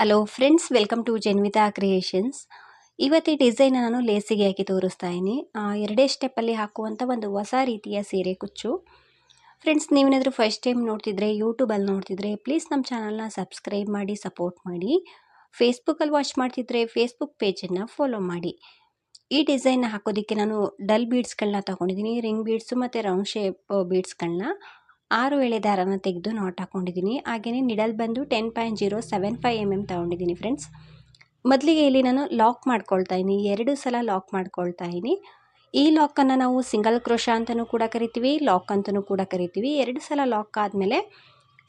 Hello friends welcome to Janvita creations ಇವತ್ತು design ನಾನು ಲೇಸಿಗೆ ಹಾಕಿ ತೋರಿಸ್ತಾ ಇದ್ದೀನಿ. ಎರಡೇ ಸ್ಟೆಪ್ಪಲ್ಲಿ ಹಾಕುವಂಥ ಒಂದು ಹೊಸ ರೀತಿಯ ಸೀರೆ ಕುಚ್ಚು. ಫ್ರೆಂಡ್ಸ್ ನೀವೇನಾದರೂ ಫಸ್ಟ್ ಟೈಮ್ ನೋಡ್ತಿದ್ರೆ ಯೂಟ್ಯೂಬಲ್ಲಿ ನೋಡ್ತಿದ್ರೆ ಪ್ಲೀಸ್ ನಮ್ಮ ಚಾನಲ್ನ ಸಬ್ಸ್ಕ್ರೈಬ್ ಮಾಡಿ ಸಪೋರ್ಟ್ ಮಾಡಿ. ಫೇಸ್ಬುಕ್ಕಲ್ಲಿ ವಾಚ್ ಮಾಡ್ತಿದ್ರೆ ಫೇಸ್ಬುಕ್ ಪೇಜನ್ನು ಫಾಲೋ ಮಾಡಿ. ಈ ಡಿಸೈನ್ನ ಹಾಕೋದಕ್ಕೆ ನಾನು ಡಲ್ ಬೀಡ್ಸ್ಗಳನ್ನ ತೊಗೊಂಡಿದ್ದೀನಿ ರಿಂಗ್ ಬೀಡ್ಸು ಮತ್ತು ರೌಂಡ್ ಶೇಪ್ ಬೀಡ್ಸ್ಗಳನ್ನ ಆರು ಎಳೆ ದಾರನ ತೆಗೆದು ನಾಟ್ ಹಾಕ್ಕೊಂಡಿದ್ದೀನಿ ಹಾಗೆಯೇ ನಿಡಲ್ ಬಂದು ten point zero seven five M M ತೊಗೊಂಡಿದ್ದೀನಿ ಫ್ರೆಂಡ್ಸ್ ಮೊದಲಿಗೆ ಇಲ್ಲಿ ನಾನು ಲಾಕ್ ಮಾಡ್ಕೊಳ್ತಾ ಇದ್ದೀನಿ. ಎರಡು ಸಲ ಲಾಕ್ ಮಾಡ್ಕೊಳ್ತಾ ಇದ್ದೀನಿ. ಈ ಲಾಕನ್ನು ನಾವು ಸಿಂಗಲ್ ಕ್ರೋಶ ಅಂತಲೂ ಕೂಡ ಕರಿತೀವಿ ಲಾಕ್ ಅಂತಲೂ ಕೂಡ ಕರಿತೀವಿ. ಎರಡು ಸಲ ಲಾಕ್ ಆದಮೇಲೆ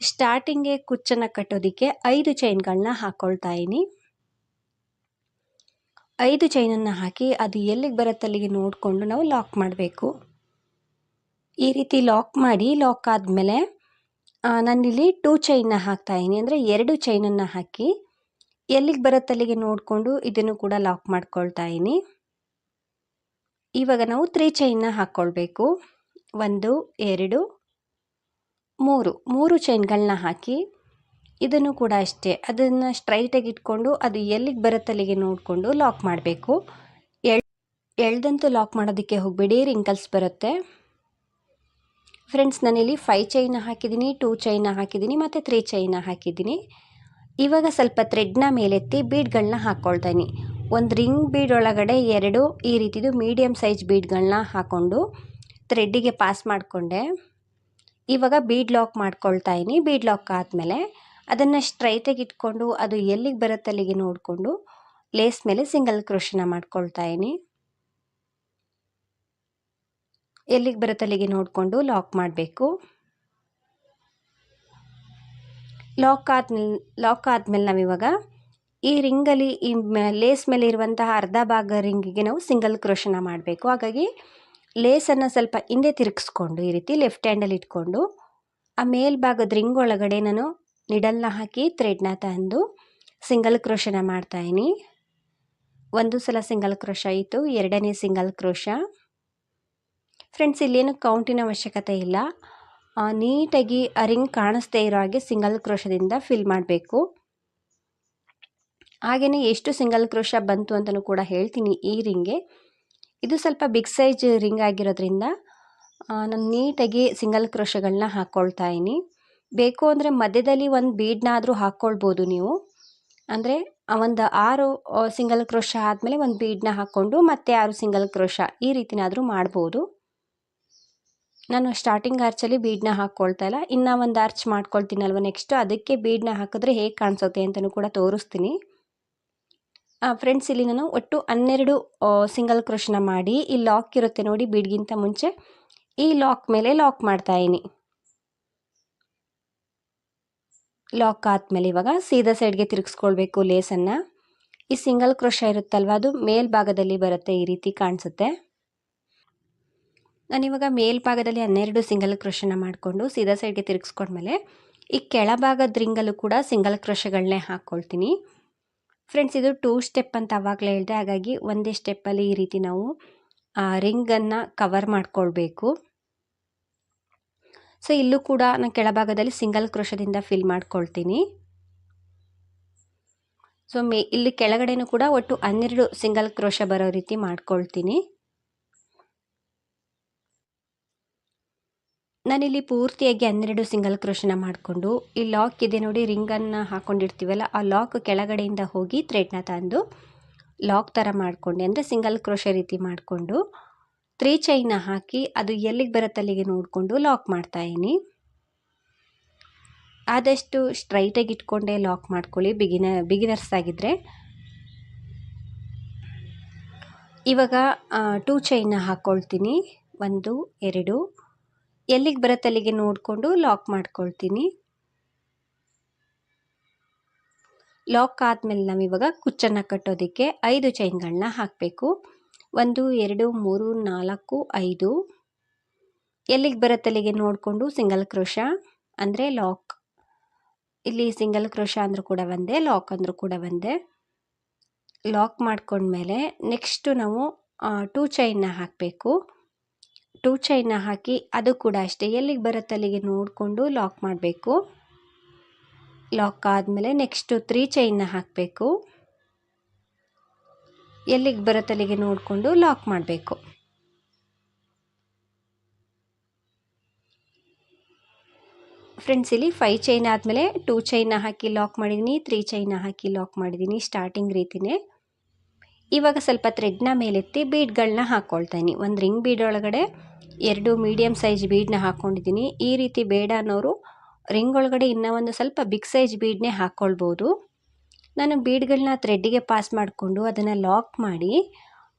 ಸ್ಟಾರ್ಟಿಂಗ್ಗೆ ಕುಚ್ಚನ್ನು ಕಟ್ಟೋದಕ್ಕೆ ಐದು ಚೈನ್ಗಳನ್ನ ಹಾಕ್ಕೊಳ್ತಾ ಇದ್ದೀನಿ. ಐದು ಚೈನನ್ನು ಹಾಕಿ ಅದು ಎಲ್ಲಿಗೆ ಬರುತ್ತಲ್ಲಿಗೆ ನೋಡಿಕೊಂಡು ನಾವು ಲಾಕ್ ಮಾಡಬೇಕು. ಈ ರೀತಿ ಲಾಕ್ ಮಾಡಿ ಲಾಕ್ ಆದಮೇಲೆ ನಾನಿಲ್ಲಿ ಟೂ ಚೈನ್ನ ಹಾಕ್ತಾಯಿದ್ದೀನಿ ಅಂದರೆ ಎರಡು ಚೈನನ್ನು ಹಾಕಿ, ಎಲ್ಲಿಗೆ ಬರುತ್ತೆ ಅಲ್ಲಿಗೆ ನೋಡಿಕೊಂಡು ಇದನ್ನು ಕೂಡ ಲಾಕ್ ಮಾಡ್ಕೊಳ್ತಾ ಇದ್ದೀನಿ. ಇವಾಗ ನಾವು ತ್ರೀ ಚೈನ್ನ ಹಾಕ್ಕೊಳ್ಬೇಕು ಒಂದು, ಎರಡು, ಮೂರು. ಮೂರು ಚೈನ್ಗಳನ್ನ ಹಾಕಿ, ಇದನ್ನು ಕೂಡ ಅಷ್ಟೇ. ಅದನ್ನು ಸ್ಟ್ರೈಟಾಗಿ ಇಟ್ಕೊಂಡು ಅದು ಎಲ್ಲಿಗೆ ಬರುತ್ತೆ ಅಲ್ಲಿಗೆ ನೋಡಿಕೊಂಡು ಲಾಕ್ ಮಾಡಬೇಕು. ಎಳ್, ಎಳ್ದಂತೂ ಲಾಕ್ ಮಾಡೋದಕ್ಕೆ ಹೋಗಬೇಡಿ. ರಿಂಕಲ್ಸ್ ಬರುತ್ತೆ. ಫ್ರೆಂಡ್ಸ್ ನಾನಿಲ್ಲಿ ಫೈವ್ ಚೈನ ಹಾಕಿದ್ದೀನಿ ಟೂ ಚೈನ ಹಾಕಿದ್ದೀನಿ, ಮತ್ತು ತ್ರೀ ಚೈನ ಹಾಕಿದ್ದೀನಿ. ಇವಾಗ ಸ್ವಲ್ಪ ಥ್ರೆಡ್ನ ಮೇಲೆತ್ತಿ ಬೀಡ್ಗಳನ್ನ ಹಾಕ್ಕೊಳ್ತೀನಿ ಒಂದು ರಿಂಗ್ ಬೀಡ್ ಒಳಗಡೆ ಎರಡು ಈ ರೀತಿದು ಮೀಡಿಯಮ್ ಸೈಜ್ ಬೀಡ್ಗಳನ್ನ ಹಾಕ್ಕೊಂಡು ಥ್ರೆಡ್ಡಿಗೆ ಪಾಸ್ ಮಾಡಿಕೊಂಡೆ. ಇವಾಗ ಬೀಡ್ ಲಾಕ್ ಮಾಡ್ಕೊಳ್ತಾ ಇದ್ದೀನಿ. ಬೀಡ್ ಲಾಕ್ ಆದಮೇಲೆ ಅದನ್ನು ಸ್ಟ್ರೈಟಾಗಿ ಇಟ್ಕೊಂಡು ಅದು ಎಲ್ಲಿಗೆ ಬರುತ್ತೆ ಅಲ್ಲಿಗೆ ನೋಡಿಕೊಂಡು ಲೇಸ್ ಮೇಲೆ ಸಿಂಗಲ್ ಕ್ರೋಶನ ಮಾಡ್ಕೊಳ್ತಾ ಇದ್ದೀನಿ. ಎಲ್ಲಿಗೆ ಬರುತ್ತೆ ಅಲ್ಲಿಗೆ ನೋಡಿಕೊಂಡು ಲಾಕ್ ಮಾಡಬೇಕು. ಲಾಕ್ ಆದ್ಮೇಲೆ, ಲಾಕ್ ಆದಮೇಲೆ ನಾವಿವಾಗ ಈ ರಿಂಗಲ್ಲಿ ಈ ಲೇಸ್ ಮೇಲೆ ಇರುವಂತಹ ಅರ್ಧ ಭಾಗ ರಿಂಗಿಗೆ ನಾವು ಸಿಂಗಲ್ ಕ್ರೋಶನ ಮಾಡಬೇಕು. ಹಾಗಾಗಿ ಲೇಸನ್ನು ಸ್ವಲ್ಪ ಹಿಂದೆ ತಿರುಗಿಸ್ಕೊಂಡು ಈ ರೀತಿ ಲೆಫ್ಟ್ ಹ್ಯಾಂಡಲ್ಲಿ ಇಟ್ಕೊಂಡು ಆ ಮೇಲ್ಭಾಗದ ರಿಂಗ್ ಒಳಗಡೆ ನಾನು ನಿಡಲ್ನ ಹಾಕಿ ಥ್ರೆಡ್ನ ತಂದು ಸಿಂಗಲ್ ಕ್ರೋಶನ ಮಾಡ್ತಾಯಿನಿ ಒಂದು ಸಲ ಸಿಂಗಲ್ ಕ್ರೋಶ ಆಯಿತು, ಎರಡನೇ ಸಿಂಗಲ್ ಕ್ರೋಶ. ಫ್ರೆಂಡ್ಸ್ ಇಲ್ಲೇನು ಕೌಂಟಿನ ಅವಶ್ಯಕತೆ ಇಲ್ಲ. ನೀಟಾಗಿ ರಿಂಗ್ ಕಾಣಿಸ್ದೇ ಇರೋ ಹಾಗೆ ಸಿಂಗಲ್ ಕ್ರೋಶದಿಂದ ಫಿಲ್ ಮಾಡಬೇಕು. ಹಾಗೆಯೇ ಎಷ್ಟು ಸಿಂಗಲ್ ಕ್ರೋಶ ಬಂತು ಅಂತಲೂ ಕೂಡ ಹೇಳ್ತೀನಿ ಈ ರಿಂಗ್ಗೆ ಇದು ಸ್ವಲ್ಪ ಬಿಗ್ ಸೈಜ್ ರಿಂಗ್ ಆಗಿರೋದ್ರಿಂದ ನಾನು ನೀಟಾಗಿ ಸಿಂಗಲ್ ಕ್ರೋಶಗಳನ್ನ ಹಾಕ್ಕೊಳ್ತಾ ಇದ್ದೀನಿ. ಬೇಕು ಅಂದರೆ ಮಧ್ಯದಲ್ಲಿ ಒಂದು ಬೀಡ್ನಾದರೂ ಹಾಕ್ಕೊಳ್ಬೋದು ನೀವು. ಅಂದರೆ ಒಂದು ಆರು ಸಿಂಗಲ್ ಕ್ರೋಶ ಆದಮೇಲೆ ಒಂದು ಬೀಡ್ನ ಹಾಕ್ಕೊಂಡು ಮತ್ತೆ ಆರು ಸಿಂಗಲ್ ಕ್ರೋಶ ಈ ರೀತಿನಾದರೂ ಮಾಡ್ಬೋದು. ನಾನು ಸ್ಟಾರ್ಟಿಂಗ್ ಆರ್ಚಲ್ಲಿ ಬೀಡನ್ನ ಹಾಕ್ಕೊಳ್ತಾ ಇಲ್ಲ. ಇನ್ನು ಒಂದು ಆರ್ಚ್ ಮಾಡ್ಕೊಳ್ತೀನಲ್ವ ನೆಕ್ಸ್ಟು ಅದಕ್ಕೆ ಬೀಡನ್ನ ಹಾಕಿದ್ರೆ ಹೇಗೆ ಕಾಣಿಸುತ್ತೆ ಅಂತಲೂ ಕೂಡ ತೋರಿಸ್ತೀನಿ. ಫ್ರೆಂಡ್ಸ್ ಇಲ್ಲಿ ನಾನು ಒಟ್ಟು ಹನ್ನೆರಡು ಸಿಂಗಲ್ ಕ್ರೋಶನ ಮಾಡಿ, ಈ ಲಾಕ್ ಇರುತ್ತೆ ನೋಡಿ ಬೀಡ್ಗಿಂತ ಮುಂಚೆ. ಈ ಲಾಕ್ ಮೇಲೆ ಲಾಕ್ ಮಾಡ್ತಾಯಿನಿ ಲಾಕ್ ಆದಮೇಲೆ ಇವಾಗ ಸೀದಾ ಸೈಡ್ಗೆ ತಿರುಗಿಸ್ಕೊಳ್ಬೇಕು ಲೇಸನ್ನು ಈ ಸಿಂಗಲ್ ಕ್ರೋಶ ಇರುತ್ತಲ್ವ, ಅದು ಮೇಲ್ಭಾಗದಲ್ಲಿ ಬರುತ್ತೆ ಈ ರೀತಿ ಕಾಣಿಸುತ್ತೆ. ನಾನಿವಾಗ ಮೇಲ್ಭಾಗದಲ್ಲಿ ಹನ್ನೆರಡು ಸಿಂಗಲ್ ಕ್ರೋಶನ ಮಾಡಿಕೊಂಡು ಸೀದಾ ಸೈಡ್ಗೆ ತಿರುಗಿಸ್ಕೊಂಡ್ಮೇಲೆ ಈ ಕೆಳಭಾಗದ ರಿಂಗಲ್ಲೂ ಕೂಡ ಸಿಂಗಲ್ ಕ್ರೋಶಗಳನ್ನೇ ಹಾಕ್ಕೊಳ್ತೀನಿ ಫ್ರೆಂಡ್ಸ್, ಇದು ಟೂ ಸ್ಟೆಪ್ ಅಂತ ಆವಾಗಲೇ ಹೇಳಿದೆ, ಹಾಗಾಗಿ ಒಂದೇ ಸ್ಟೆಪ್ಪಲ್ಲಿ ಈ ರೀತಿ ನಾವು, ಆ, ರಿಂಗನ್ನು ಕವರ್ ಮಾಡಿಕೊಳ್ಬೇಕು. ಸೊ, ಇಲ್ಲೂ ಕೂಡ ನಾನು ಕೆಳಭಾಗದಲ್ಲಿ ಸಿಂಗಲ್ ಕ್ರೋಶದಿಂದ ಫಿಲ್ ಮಾಡ್ಕೊಳ್ತೀನಿ. ಸೊ, ಮೇ, ಇಲ್ಲಿ ಕೆಳಗಡೆನೂ ಕೂಡ ಒಟ್ಟು ಹನ್ನೆರಡು ಸಿಂಗಲ್ ಕ್ರೋಶ ಬರೋ ರೀತಿ ಮಾಡ್ಕೊಳ್ತೀನಿ. ನಾನಿಲ್ಲಿ ಪೂರ್ತಿಯಾಗಿ ಹನ್ನೆರಡು ಸಿಂಗಲ್ ಕ್ರೋಶನ ಮಾಡಿಕೊಂಡು, ಈ ಲಾಕ್ ಇದೆ ನೋಡಿ, ರಿಂಗನ್ನು ಹಾಕ್ಕೊಂಡಿರ್ತೀವಲ್ಲ ಆ ಲಾಕ್ ಕೆಳಗಡೆಯಿಂದ ಹೋಗಿ ಥ್ರೆಡ್ನ ತಂದು ಲಾಕ್ ಥರ ಮಾಡಿಕೊಂಡೆ. ಅಂದರೆ ಸಿಂಗಲ್ ಕ್ರೋಶ ರೀತಿ ಮಾಡಿಕೊಂಡು, ತ್ರೀ ಚೈನ ಹಾಕಿ ಅದು ಎಲ್ಲಿಗೆ ಬರುತ್ತೆ ಅಲ್ಲಿಗೆ ನೋಡಿಕೊಂಡು ಲಾಕ್ ಮಾಡ್ತಾಯಿನಿ ಆದಷ್ಟು ಸ್ಟ್ರೈಟಾಗಿ ಇಟ್ಕೊಂಡೆ ಲಾಕ್ ಮಾಡ್ಕೊಳ್ಳಿ, ಬಿಗಿನ, ಬಿಗಿನರ್ಸ್ ಆಗಿದ್ದರೆ ಇವಾಗ ಟೂ ಚೈನ ಹಾಕ್ಕೊಳ್ತೀನಿ ಒಂದು, ಎರಡು. ಎಲ್ಲಿಗೆ ಬರುತ್ತೆ ಅಲ್ಲಿಗೆ ನೋಡಿಕೊಂಡು ಲಾಕ್ ಮಾಡ್ಕೊಳ್ತೀನಿ. ಲಾಕ್ ಆದಮೇಲೆ ನಾವಿವಾಗ ಕುಚ್ಚನ್ನು ಕಟ್ಟೋದಕ್ಕೆ ಐದು ಚೈನ್ಗಳನ್ನ ಹಾಕಬೇಕು. ಒಂದು, ಎರಡು, ಮೂರು, ನಾಲ್ಕು, ಐದು. ಎಲ್ಲಿಗೆ ಬರುತ್ತೆ ಅಲ್ಲಿಗೆ ನೋಡಿಕೊಂಡು ಸಿಂಗಲ್ ಕ್ರೋಶ ಅಂದರೆ ಲಾಕ್ ಇಲ್ಲಿ ಸಿಂಗಲ್ ಕ್ರೋಶ ಅಂದರೂ ಕೂಡ ಒಂದೇ ಲಾಕ್ ಅಂದರೂ ಕೂಡ ಒಂದೇ. ಲಾಕ್ ಮಾಡ್ಕೊಂಡ್ಮೇಲೆ ನೆಕ್ಸ್ಟು ನಾವು ಟೂ ಚೈನ್ನ ಹಾಕಬೇಕು. ಟೂ ಚೈನ್ನ ಹಾಕಿ ಅದು ಕೂಡ ಅಷ್ಟೇ. ಎಲ್ಲಿಗೆ ಬರುತ್ತೆ ಅಲ್ಲಿಗೆ ನೋಡಿಕೊಂಡು ಲಾಕ್ ಮಾಡಬೇಕು. ಲಾಕ್ ಆದಮೇಲೆ ನೆಕ್ಸ್ಟು ತ್ರೀ ಚೈನ್ನ ಹಾಕಬೇಕು. ಎಲ್ಲಿಗೆ ಬರುತ್ತೆ ಅಲ್ಲಿಗೆ ನೋಡಿಕೊಂಡು ಲಾಕ್ ಮಾಡಬೇಕು. ಫ್ರೆಂಡ್ಸ್ ಇಲ್ಲಿ ಫೈ ಚೈನ್ ಆದಮೇಲೆ ಟೂ ಚೈನ್ನ ಹಾಕಿ ಲಾಕ್ ಮಾಡಿದ್ದೀನಿ ತ್ರೀ ಚೈನ್ನ ಹಾಕಿ ಲಾಕ್ ಮಾಡಿದ್ದೀನಿ ಸ್ಟಾರ್ಟಿಂಗ್ ರೀತಿಯೇ ಇವಾಗ ಸ್ವಲ್ಪ ಥ್ರೆಡ್ನ ಮೇಲೆತ್ತಿ ಬೀಡ್ಗಳನ್ನ ಹಾಕ್ಕೊಳ್ತೀನಿ ಒಂದು ರಿಂಗ್ ಬೀಡ್ ಒಳಗಡೆ ಎರಡು ಮೀಡಿಯಮ್ ಸೈಜ್ ಬೀಡ್ನ ಹಾಕ್ಕೊಂಡಿದ್ದೀನಿ ಈ ರೀತಿ ಬೇಡ ಅನ್ನೋರು ರಿಂಗ್ ಒಳಗಡೆ ಇನ್ನೂ ಒಂದು ಸ್ವಲ್ಪ ಬಿಗ್ ಸೈಜ್ ಬೀಡ್ನೇ ಹಾಕ್ಕೊಳ್ಬೋದು ನಾನು ಬೀಡ್ಗಳನ್ನ ಥ್ರೆಡ್ಡಿಗೆ ಪಾಸ್ ಮಾಡಿಕೊಂಡು ಅದನ್ನು ಲಾಕ್ ಮಾಡಿ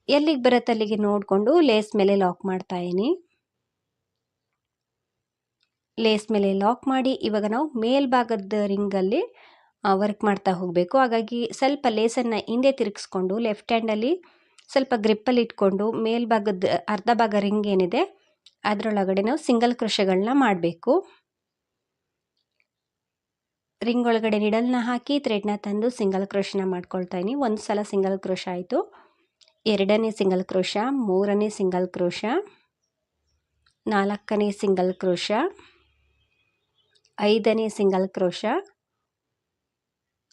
ಎಲ್ಲಿಗೆ ಬರುತ್ತೆ ಅಲ್ಲಿಗೆ ನೋಡಿಕೊಂಡು ಲೇಸ್ ಮೇಲೆ ಲಾಕ್ ಮಾಡ್ತಾಯಿನಿ ಲೇಸ್ ಮೇಲೆ ಲಾಕ್ ಮಾಡಿ ಇವಾಗ ನಾವು ಮೇಲ್ಭಾಗದ ರಿಂಗಲ್ಲಿ ವರ್ಕ್ ಮಾಡ್ತಾ ಹೋಗಬೇಕು. ಹಾಗಾಗಿ ಸ್ವಲ್ಪ ಲೇಸನ್ನು ಹಿಂದೆ ತಿರುಗಿಸ್ಕೊಂಡು ಲೆಫ್ಟ್ ಹ್ಯಾಂಡಲ್ಲಿ ಸ್ವಲ್ಪ ಗ್ರಿಪ್ಪಲ್ಲಿ ಇಟ್ಕೊಂಡು ಮೇಲ್ಭಾಗದ ಅರ್ಧ ಭಾಗ ರಿಂಗ್ ಏನಿದೆ, ಅದರೊಳಗಡೆ ನಾವು ಸಿಂಗಲ್ ಕೃಷಗಳನ್ನ ಮಾಡಬೇಕು. ರಿಂಗ್ ಒಳಗಡೆ ನಿಡಲ್ನ ಹಾಕಿ ಥ್ರೆಡ್ನ ತಂದು ಸಿಂಗಲ್ ಕ್ರೋಶನ ಮಾಡ್ಕೊಳ್ತಾ ಇನಿ ಒಂದು ಸಲ ಸಿಂಗಲ್ ಕ್ರೋಶ ಆಯಿತು. ಎರಡನೇ ಸಿಂಗಲ್ ಕ್ರೋಶ ಮೂರನೇ ಸಿಂಗಲ್ ಕ್ರೋಶ ನಾಲ್ಕನೇ ಸಿಂಗಲ್ ಕ್ರೋಶ ಐದನೇ ಸಿಂಗಲ್ ಕ್ರೋಶ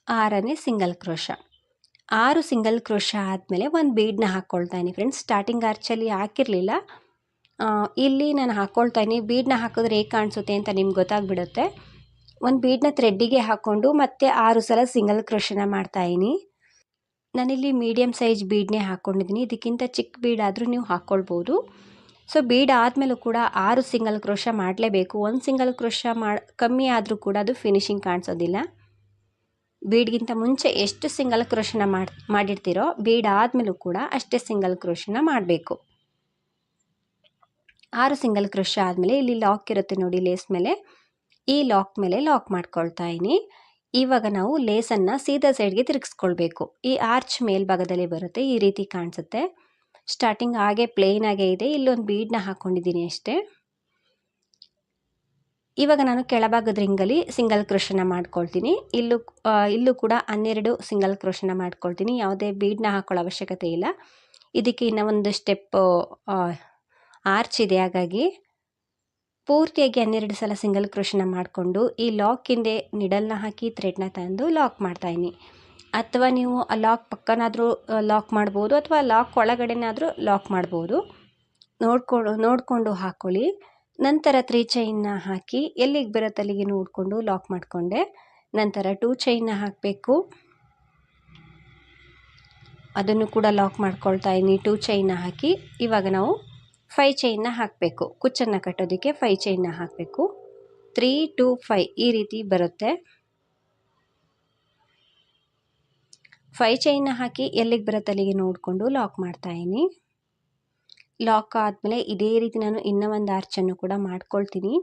ಆರನೇ ಸಿಂಗಲ್ ಕ್ರೋಶ. ಆರು ಸಿಂಗಲ್ ಕ್ರೋಶ ಆದಮೇಲೆ ಒಂದು ಬೀಡನ್ನ ಹಾಕ್ಕೊಳ್ತಾ ಇದ್ದೀನಿ ಫ್ರೆಂಡ್ಸ್ ಸ್ಟಾರ್ಟಿಂಗ್ ಆರ್ಚಲ್ಲಿ ಹಾಕಿರಲಿಲ್ಲ. ಇಲ್ಲಿ ನಾನು ಹಾಕ್ಕೊಳ್ತಾ ಬೀಡ್ನ ಹಾಕಿದ್ರೆ ಹೇಗೆ ಕಾಣಿಸುತ್ತೆ ಅಂತ ನಿಮ್ಗೆ ಗೊತ್ತಾಗ್ಬಿಡುತ್ತೆ. ಒಂದು ಬೀಡ್ನ ಥ್ರೆಡ್ಡಿಗೆ ಹಾಕ್ಕೊಂಡು ಮತ್ತೆ ಆರು ಸಲ ಸಿಂಗಲ್ ಕ್ರೋಶನ ಮಾಡ್ತಾಯಿನಿ. ನಾನಿಲ್ಲಿ ಮೀಡಿಯಮ್ ಸೈಜ್ ಬೀಡ್ನೇ ಹಾಕ್ಕೊಂಡಿದ್ದೀನಿ ಇದಕ್ಕಿಂತ ಚಿಕ್ಕ ಬೀಡ್ ಆದರೂ ನೀವು ಹಾಕ್ಕೊಳ್ಬೋದು ಸೊ ಬೀಡ್ ಆದಮೇಲೂ ಕೂಡ ಆರು ಸಿಂಗಲ್ ಕ್ರೋಶ ಮಾಡಲೇಬೇಕು. ಒಂದು ಸಿಂಗಲ್ ಕ್ರೋಶ ಮಾಡಿ ಕಮ್ಮಿ ಆದರೂ ಕೂಡ ಅದು ಫಿನಿಶಿಂಗ್ ಕಾಣಿಸೋದಿಲ್ಲ. ಬೀಡ್ಗಿಂತ ಮುಂಚೆ ಎಷ್ಟು ಸಿಂಗಲ್ ಕ್ರೋಶನ ಮಾಡಿ, ಮಾಡಿರ್ತೀರೋ ಬೀಡ್ ಆದಮೇಲೂ ಕೂಡ ಅಷ್ಟೇ ಸಿಂಗಲ್ ಕ್ರೋಶನ ಮಾಡಬೇಕು. ಆರು ಸಿಂಗಲ್ ಕ್ರೋಶ ಆದಮೇಲೆ ಇಲ್ಲಿ ಲಾಕ್ ಇರುತ್ತೆ ನೋಡಿ ಲೇಸ್ ಮೇಲೆ. ಈ ಲಾಕ್ ಮೇಲೆ ಲಾಕ್ ಮಾಡ್ಕೊಳ್ತಾ ಇದ್ದೀನಿ ಇವಾಗ ನಾವು ಲೇಸನ್ನು ಸೀದಾ ಸೈಡ್ಗೆ ತಿರುಗಿಸ್ಕೊಳ್ಬೇಕು. ಈ ಆರ್ಚ್ ಮೇಲ್ಭಾಗದಲ್ಲಿ ಬರುತ್ತೆ, ಈ ರೀತಿ ಕಾಣಿಸುತ್ತೆ. ಸ್ಟಾರ್ಟಿಂಗ್ ಹಾಗೆ ಪ್ಲೇನ್ ಆಗೇ ಇದೆ. ಇಲ್ಲೊಂದು ಬೀಡನ್ನ ಹಾಕ್ಕೊಂಡಿದ್ದೀನಿ ಅಷ್ಟೇ. ಇವಾಗ ನಾನು ಕೆಳಭಾಗದ ರಿಂಗಲ್ಲಿ ಸಿಂಗಲ್ ಕ್ರೋಶನ ಮಾಡ್ಕೊಳ್ತೀನಿ. ಇಲ್ಲೂ ಇಲ್ಲೂ ಕೂಡ ಹನ್ನೆರಡು ಸಿಂಗಲ್ ಕ್ರೋಶನ ಮಾಡ್ಕೊಳ್ತೀನಿ. ಯಾವುದೇ ಬೀಡ್ನ ಹಾಕೊಳ್ಳೋ ಅವಶ್ಯಕತೆ ಇಲ್ಲ. ಇದಕ್ಕೆ ಇನ್ನೊಂದು ಒಂದು ಸ್ಟೆಪ್ ಆರ್ಚ್ ಇದೆ. ಹಾಗಾಗಿ ಪೂರ್ತಿಯಾಗಿ ಹನ್ನೆರಡು ಸಲ ಸಿಂಗಲ್ ಕ್ರೋಶನ ಮಾಡಿಕೊಂಡು ಈ ಲಾಕ್ ಹಿಂದೆ ನಿಡಲ್ನ ಹಾಕಿ ಥ್ರೆಡ್ನ ತಂದು ಲಾಕ್ ಮಾಡ್ತಾಯಿನಿ ಅಥವಾ ನೀವು ಆ ಲಾಕ್ ಪಕ್ಕನಾದರೂ ಲಾಕ್ ಮಾಡ್ಬೋದು ಅಥವಾ ಲಾಕ್ ಒಳಗಡೆನಾದರೂ ಲಾಕ್ ಮಾಡ್ಬೋದು. ನೋಡ್ಕೊಂಡು ನೋಡಿಕೊಂಡು ಹಾಕ್ಕೊಳ್ಳಿ ನಂತರ ತ್ರೀ ಚೈನ್ನ ಹಾಕಿ ಎಲ್ಲಿಗೆ ಬರುತ್ತೆ ಅಲ್ಲಿಗೆ ನೋಡಿಕೊಂಡು ಲಾಕ್ ಮಾಡಿಕೊಂಡೆ. ನಂತರ ಟೂ ಚೈನ್ನ ಹಾಕಬೇಕು. ಅದನ್ನು ಕೂಡ ಲಾಕ್ ಮಾಡ್ಕೊಳ್ತಾ ಇದ್ದೀನಿ. ಟೂ ಚೈನ್ನ ಹಾಕಿ ಇವಾಗ ನಾವು ಫೈ ಚೈನ್ನ ಹಾಕಬೇಕು. ಕುಚ್ಚನ್ನು ಕಟ್ಟೋದಕ್ಕೆ ಫೈ ಚೈನ್ನ ಹಾಕಬೇಕು. ತ್ರೀ ಟು ಫೈ ಈ ರೀತಿ ಬರುತ್ತೆ. ಫೈ ಚೈನ್ನ ಹಾಕಿ ಎಲ್ಲಿಗೆ ಬರುತ್ತೆ ಅಲ್ಲಿಗೆ ನೋಡಿಕೊಂಡು ಲಾಕ್ ಮಾಡ್ತಾಯಿನಿ ಲಾಕ್ ಆದಮೇಲೆ ಇದೇ ರೀತಿ ನಾನು ಇನ್ನೂ ಒಂದು ಆರ್ಚನ್ನು ಕೂಡ ಮಾಡ್ಕೊಳ್ತೀನಿ.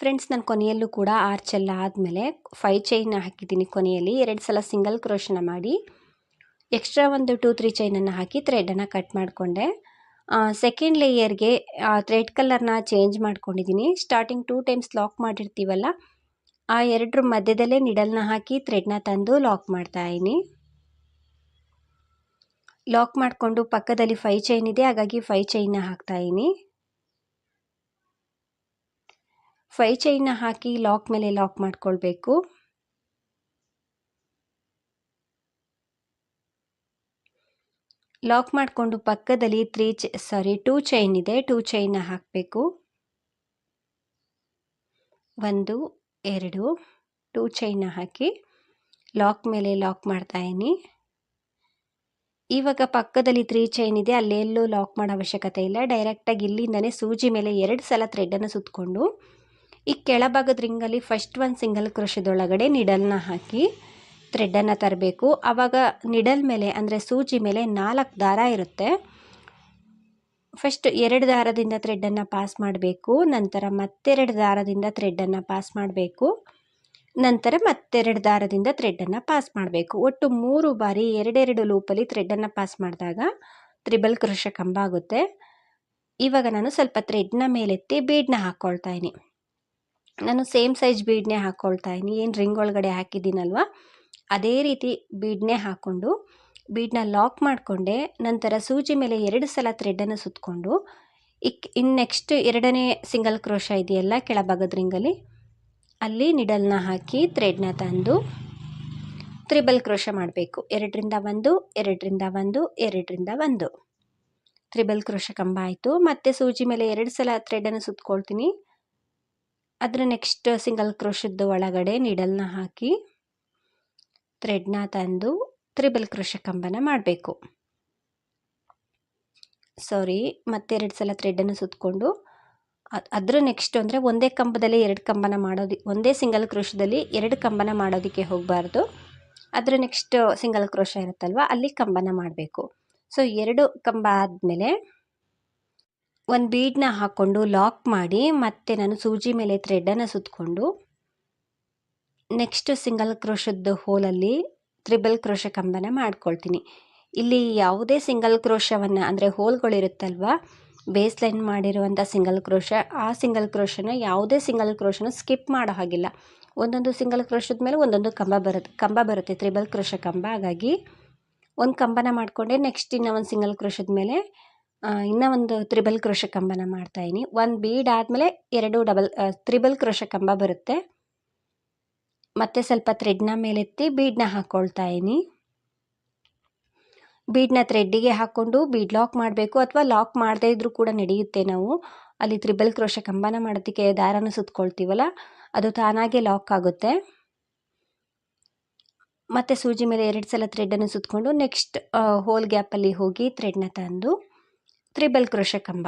ಫ್ರೆಂಡ್ಸ್ ನಾನು ಕೊನೆಯಲ್ಲೂ ಕೂಡ ಆರ್ಚೆಲ್ಲ ಆದಮೇಲೆ ಫೈ ಚೈನ್ ಹಾಕಿದ್ದೀನಿ ಕೊನೆಯಲ್ಲಿ. ಎರಡು ಸಲ ಸಿಂಗಲ್ ಕ್ರೋಶನ ಮಾಡಿ. ಎಕ್ಸ್ಟ್ರಾ ಒಂದು ಟೂ ತ್ರೀ ಚೈನನ್ನು ಹಾಕಿ ಥ್ರೆಡನ್ನು ಕಟ್ ಮಾಡಿಕೊಂಡೆ. ಸೆಕೆಂಡ್ ಲೇಯರ್ಗೆ ಥ್ರೆಡ್ ಕಲರ್ನ ಚೇಂಜ್ ಮಾಡ್ಕೊಂಡಿದ್ದೀನಿ. ಸ್ಟಾರ್ಟಿಂಗ್ ಟೂ ಟೈಮ್ಸ್ ಲಾಕ್ ಮಾಡಿರ್ತೀವಲ್ಲ, ಆ ಎರಡರ ಮಧ್ಯದಲ್ಲೇ ನಿಡಲ್ನ ಹಾಕಿ ಥ್ರೆಡ್ನ ತಂದು ಲಾಕ್ ಮಾಡ್ತಾಯಿನಿ ಲಾಕ್ ಮಾಡಿಕೊಂಡು ಪಕ್ಕದಲ್ಲಿ ಫೈ ಚೈನ್ ಇದೆ, ಹಾಗಾಗಿ ಫೈ ಚೈನ್ನ ಹಾಕ್ತಾಯಿನಿ ಫೈ ಚೈನ್ನ ಹಾಕಿ ಲಾಕ್ ಮೇಲೆ ಲಾಕ್ ಮಾಡಿಕೊಳ್ಬೇಕು. ಲಾಕ್ ಮಾಡಿಕೊಂಡು ಪಕ್ಕದಲ್ಲಿ ತ್ರೀ ಚ ಸಾರಿ ಟೂ ಚೈನ್ ಇದೆ ಟೂ ಚೈನ್ನ ಹಾಕಬೇಕು. ಒಂದು, ಎರಡು ಟೂ ಚೈನ್ನ ಹಾಕಿ ಲಾಕ್ ಮೇಲೆ ಲಾಕ್ ಮಾಡ್ತಾಯಿನಿ ಇವಾಗ ಪಕ್ಕದಲ್ಲಿ ತ್ರೀ ಚೈನ್ ಇದೆ ಅಲ್ಲೆಲ್ಲೂ ಲಾಕ್ ಮಾಡೋ ಅವಶ್ಯಕತೆ ಇಲ್ಲ. ಡೈರೆಕ್ಟಾಗಿ ಇಲ್ಲಿಂದನೇ ಸೂಜಿ ಮೇಲೆ ಎರಡು ಸಲ ಥ್ರೆಡನ್ನು ಸುತ್ತಕೊಂಡು ಈ ಕೆಳಭಾಗದ ರಿಂಗಲ್ಲಿ ಫಸ್ಟ್ ಒಂದು ಸಿಂಗಲ್ ಕ್ರೋಶದೊಳಗಡೆ ನಿಡಲ್ನ ಹಾಕಿ ಥ್ರೆಡ್ಡನ್ನು ತರಬೇಕು. ಆವಾಗ ನಿಡಲ್ ಮೇಲೆ, ಅಂದರೆ ಸೂಜಿ ಮೇಲೆ ನಾಲ್ಕು ದಾರ ಇರುತ್ತೆ. ಫಸ್ಟ್ ಎರಡು ದಾರದಿಂದ ಥ್ರೆಡ್ಡನ್ನು ಪಾಸ್ ಮಾಡಬೇಕು, ನಂತರ ಮತ್ತೆರಡು ದಾರದಿಂದ ಥ್ರೆಡ್ಡನ್ನು ಪಾಸ್ ಮಾಡಬೇಕು. ನಂತರ ಮತ್ತೆರಡು ದಾರದಿಂದ ಥ್ರೆಡ್ಡನ್ನು ಪಾಸ್ ಮಾಡಬೇಕು. ಒಟ್ಟು ಮೂರು ಬಾರಿ ಎರಡೆರಡು ಲೂಪಲ್ಲಿ ಥ್ರೆಡ್ಡನ್ನು ಪಾಸ್ ಮಾಡಿದಾಗ ತ್ರಿಬಲ್ ಕೃಷ ಕಂಬ ಆಗುತ್ತೆ. ಇವಾಗ ನಾನು ಸ್ವಲ್ಪ ಥ್ರೆಡ್ನ ಮೇಲೆತ್ತಿ ಬೀಡನ್ನ ಹಾಕ್ಕೊಳ್ತಾ ಇದ್ದೀನಿ ನಾನು ಸೇಮ್ ಸೈಜ್ ಬೀಡ್ನೇ ಹಾಕ್ಕೊಳ್ತಾ ಇದ್ದೀನಿ ಏನು ರಿಂಗ್ ಒಳಗಡೆ ಹಾಕಿದ್ದೀನಲ್ವ? ಅದೇ ರೀತಿ ಬೀಡ್ನೇ ಹಾಕ್ಕೊಂಡು ಬೀಡ್ನ ಲಾಕ್ ಮಾಡಿಕೊಂಡೆ. ನಂತರ ಸೂಜಿ ಮೇಲೆ ಎರಡು ಸಲ ಥ್ರೆಡ್ಡನ್ನು ಸುತ್ತಕೊಂಡು ಇಕ್ ಇನ್ನು ನೆಕ್ಸ್ಟ್ ಎರಡನೇ ಸಿಂಗಲ್ ಕ್ರೋಶ ಇದೆಯಲ್ಲ ಕೆಳಭಾಗದ ರಿಂಗಲ್ಲಿ ಅಲ್ಲಿ ನಿಡಲ್ನ ಹಾಕಿ ಥ್ರೆಡ್ನ ತಂದು ತ್ರಿಬಲ್ ಕ್ರೋಶ ಮಾಡಬೇಕು. ಎರಡರಿಂದ ಒಂದು ಎರಡರಿಂದ ಒಂದು ಎರಡರಿಂದ ಒಂದು. ತ್ರಿಬಲ್ ಕ್ರೋಶ ಕಂಬ ಆಯಿತು. ಮತ್ತು ಸೂಜಿ ಮೇಲೆ ಎರಡು ಸಲ ಥ್ರೆಡನ್ನು ಸುತ್ಕೊಳ್ತೀನಿ. ಅದರ ನೆಕ್ಸ್ಟ್ ಸಿಂಗಲ್ ಕ್ರೋಶದ್ದು ಒಳಗಡೆ ನಿಡಲ್ನ ಹಾಕಿ ಥ್ರೆಡ್ನ ತಂದು ತ್ರಿಬಲ್ ಕ್ರೋಶ ಕಂಬನ ಮಾಡಬೇಕು. ಸಾರಿ ಮತ್ತೆರಡು ಸಲ ಥ್ರೆಡನ್ನು ಸುತ್ತಕೊಂಡು ಅದರ ನೆಕ್ಸ್ಟ್ ಅಂದರೆ ಒಂದೇ ಕಂಬದಲ್ಲಿ ಎರಡು ಕಂಬನ ಮಾಡೋದು ಒಂದೇ ಸಿಂಗಲ್ ಕ್ರೋಶದಲ್ಲಿ ಎರಡು ಕಂಬನ ಮಾಡೋದಕ್ಕೆ ಹೋಗಬಾರ್ದು. ಅದರ ನೆಕ್ಸ್ಟ್ ಸಿಂಗಲ್ ಕ್ರೋಶ ಇರುತ್ತಲ್ವ, ಅಲ್ಲಿ ಕಂಬನ ಮಾಡಬೇಕು. ಸೊ ಎರಡು ಕಂಬ ಆದಮೇಲೆ ಒಂದು ಬೀಡನ್ನ ಹಾಕ್ಕೊಂಡು ಲಾಕ್ ಮಾಡಿ, ಮತ್ತೆ ನಾನು ಸೂಜಿ ಮೇಲೆ ಥ್ರೆಡನ್ನು ಸುತ್ತಕೊಂಡು ನೆಕ್ಸ್ಟ್ ಸಿಂಗಲ್ ಕ್ರೋಶದ ಹೋಲಲ್ಲಿ ತ್ರಿಬಲ್ ಕ್ರೋಶ ಕಂಬನ ಮಾಡ್ಕೊಳ್ತೀನಿ. ಇಲ್ಲಿ ಯಾವುದೇ ಸಿಂಗಲ್ ಕ್ರೋಶವನ್ನು ಅಂದರೆ ಹೋಲ್ಗಳಿರುತ್ತಲ್ವ ಬೇಸ್ ಲೈನ್ ಮಾಡಿರುವಂಥ ಸಿಂಗಲ್ ಕ್ರೋಶ ಆ ಸಿಂಗಲ್ ಕ್ರೋಶನ ಯಾವುದೇ ಸಿಂಗಲ್ ಕ್ರೋಶನ ಸ್ಕಿಪ್ ಮಾಡೋ ಹಾಗಿಲ್ಲ. ಒಂದೊಂದು ಸಿಂಗಲ್ ಕ್ರೋಶದ ಮೇಲೆ ಒಂದೊಂದು ಕಂಬ ಬರುತ್ತೆ ಕಂಬ ಬರುತ್ತೆ, ತ್ರಿಬಲ್ ಕ್ರೋಶ ಕಂಬ. ಹಾಗಾಗಿ ಒಂದು ಕಂಬನ ಮಾಡಿಕೊಂಡೆ ನೆಕ್ಸ್ಟ್ ಇನ್ನೂ ಒಂದು ಸಿಂಗಲ್ ಕ್ರೋಶದ ಮೇಲೆ ಇನ್ನೂ ಒಂದು ತ್ರಿಬಲ್ ಕ್ರೋಶ ಕಂಬನ ಮಾಡ್ತಾಯಿನಿ ಒಂದು ಬೀಡ್ ಆದಮೇಲೆ ಎರಡು ಡಬಲ್ ತ್ರಿಬಲ್ ಕ್ರೋಶ ಕಂಬ ಬರುತ್ತೆ. ಮತ್ತೆ ಸ್ವಲ್ಪ ಥ್ರೆಡ್ನ ಮೇಲೆತ್ತಿ ಬೀಡನ್ನ ಹಾಕ್ಕೊಳ್ತಾ ಇದ್ದೀನಿ ಬೀಡನ್ನ ಥ್ರೆಡ್ಡಿಗೆ ಹಾಕ್ಕೊಂಡು ಬೀಡ್ ಲಾಕ್ ಮಾಡಬೇಕು ಅಥವಾ ಲಾಕ್ ಮಾಡದೇ ಇದ್ರೂ ಕೂಡ ನಡೆಯುತ್ತೆ ನಾವು. ಅಲ್ಲಿ ತ್ರಿಬಲ್ ಕ್ರೋಶ ಕಂಬನ ಮಾಡೋದಕ್ಕೆ ದಾರನ ಸುತ್ಕೊಳ್ತೀವಲ್ಲ, ಅದು ತಾನಾಗೆ ಲಾಕ್ ಆಗುತ್ತೆ. ಮತ್ತು ಸೂಜಿ ಮೇಲೆ ಎರಡು ಸಲ ಥ್ರೆಡನ್ನು ಸುತ್ತಕೊಂಡು ನೆಕ್ಸ್ಟ್ ಹೋಲ್ ಗ್ಯಾಪಲ್ಲಿ ಹೋಗಿ ಥ್ರೆಡ್ನ ತಂದು ತ್ರಿಬಲ್ ಕ್ರೋಶ ಕಂಬ.